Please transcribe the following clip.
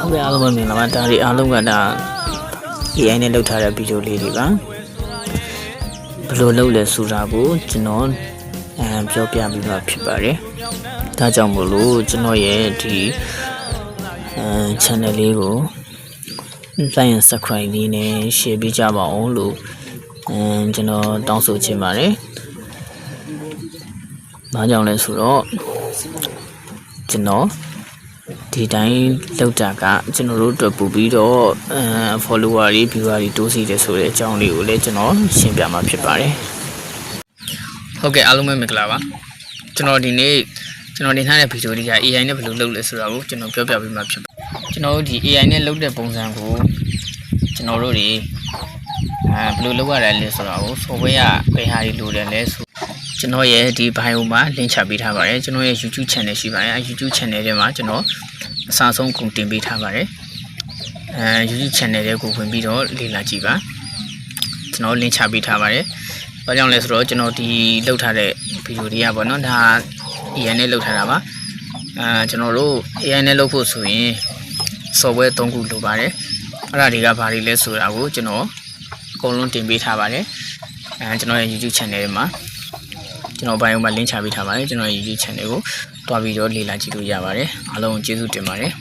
ဟုတ်ကဲ့အားလုံးပဲမင်္ဂလာပါဒါတွေအားလုံးကဒါ AI နဲ့လုပ်ထားတဲ့ဗီဒီယိုလေးတွေပါဘယ်လိုလုပ်လဲဆိုတာကိုကျွန်တော်အဲပြောပြပြီးမှဖြစ်ပါတယ်ဒါကြောင့်မို့လို့ကျွန်တော်ရဲ့ဒီအဲ channel လေးကို like and subscribe လေးနဲ့ share ပေးကြပါအောင်လို့အဲကျွန်တော်တောင်းဆိုချင်ပါတယ်။ဘာကြောင့်လဲဆိုတော့ကျွန်တော် ဒီတိုင်းလောက်တာကကျွန်တော်တို့အတွက်ပို့ပြီးတော့အဲ follower တွေ viewer တွေတိုးစီတယ်ဆိုတဲ့အကြောင်းလေးကိုလည်းကျွန်တော်ရှင်းပြမှာဖြစ်ပါတယ်။ဟုတ်ကဲ့အားလုံးပဲမင်္ဂလာပါ။ကျွန်တော်ဒီနေ့ကျွန်တော်တင်ထားတဲ့ဗီဒီယိုလေးက AI နဲ့ဘယ်လိုလုပ်လဲဆိုတာကိုကျွန်တော်ပြောပြပေးမှာဖြစ်ပါတယ်။ကျွန်တော်တို့ဒီ AI နဲ့လုပ်တဲ့ပုံစံကိုကျွန်တော်တို့တွေအဲဘယ်လိုလုပ်ရလဲလဲဆိုတာကို software ကဘယ်ဟာတွေလိုတယ်လဲဆို ကျွန်တော်ရဲ့ဒီ bio မှာ link ချပေးထားပါတယ်ကျွန်တော်ရဲ့ YouTube channel ရှိပါတယ်အဲ YouTube channel ထဲမှာကျွန်တော်အစားဆုံးကုန်တင်ပေးထားပါတယ်အဲ YouTube channel တွေကိုဝင်ပြီးတော့လေ့လာကြည့်ပါကျွန်တော် link ချပေးထားပါတယ်ဘာကြောင့်လဲဆိုတော့ကျွန်တော်ဒီလုပ်ထားတဲ့ဗီဒီယိုတွေကပေါ့နော်ဒါ AI နဲ့လုပ်ထားတာပါအဲကျွန်တော်တို့ AI နဲ့လုပ်ဖို့ဆိုရင် software ၃ခုလိုပါတယ်အဲ့ဒါတွေကဘာတွေလဲဆိုတာကိုကျွန်တော်အကုန်လုံးတင်ပေးထားပါတယ်အဲကျွန်တော်ရဲ့ YouTube channel မှာ ကျွန်တော်ဘိုင်းမှာ link ချပေးထားပါတယ်ကျွန်တော်ရဲ့ YouTube channel ကိုတွားပြီးတော့လေ့လာကြည့်လို့ရပါတယ်အားလုံးကျေးဇူးတင်ပါတယ်